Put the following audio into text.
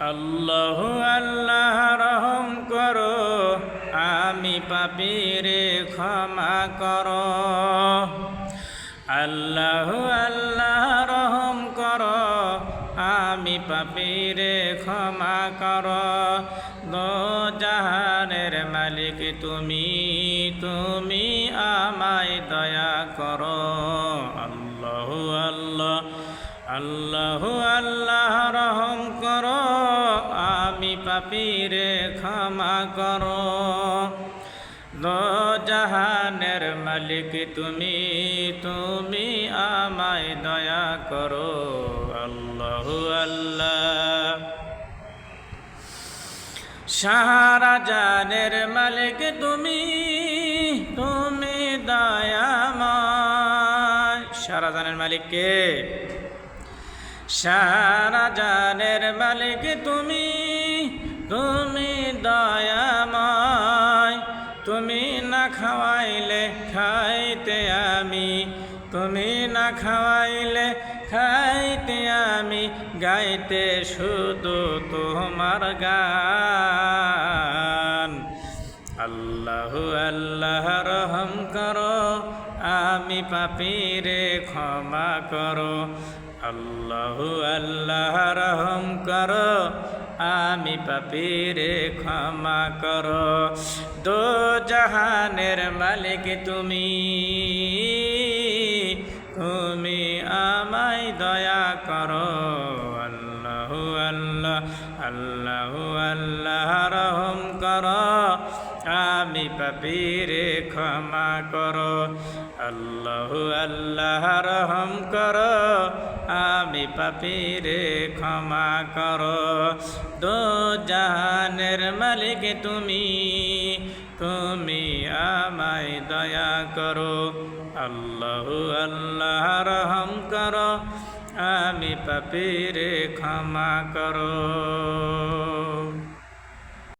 আল্লাহ আল্লাহ রহম করো, আমি পাপিরে ক্ষমা করো। আল্লাহ আল্লাহ রহম করো, আমি পাপিরে ক্ষমা করো। দো জাহানের মালিক, তুমি তুমি আমায় দয়া করো। আল্লাহ আল্লাহ আল্লাহ পাপিরে ক্ষমা করো। জাহানের মালিক তুমি তুমি আমায় দয়া করো। আল্লাহ আল্লাহ। সাহারা জানের মালিক তুমি তুমি দয়াময়। সারা জানের মালিক কে? সারা জানের মালিক তুমি তুমি দয়াময়, তুমি না খাওয়াইলে খাইতে আমি, তুমি না খাওয়াইলে খাইতে আমি, গাইতে শুধু তোমার গান। আল্লাহ আল্লাহ রহম করো, আমি পাপিরে ক্ষমা করো। আল্লাহ আল্লাহ রহম করো আমি পাপিরে ক্ষমা করো। দো জাহানের মালিক তুমি। তুমি আমায় দয়া করো। আল্লাহ আল্লাহ আল্লাহ আল্লাহ। পাপিরে ক্ষমা করো। আল্লাহ আল্লাহ রহম করো। আমি পাপিরে ক্ষমা করো। দো জাহানের মালিক তুমি তুমি আমায় দয়া করো। আল্লাহ আল্লাহ রহম করো। আমি পাপিরে ক্ষমা করো।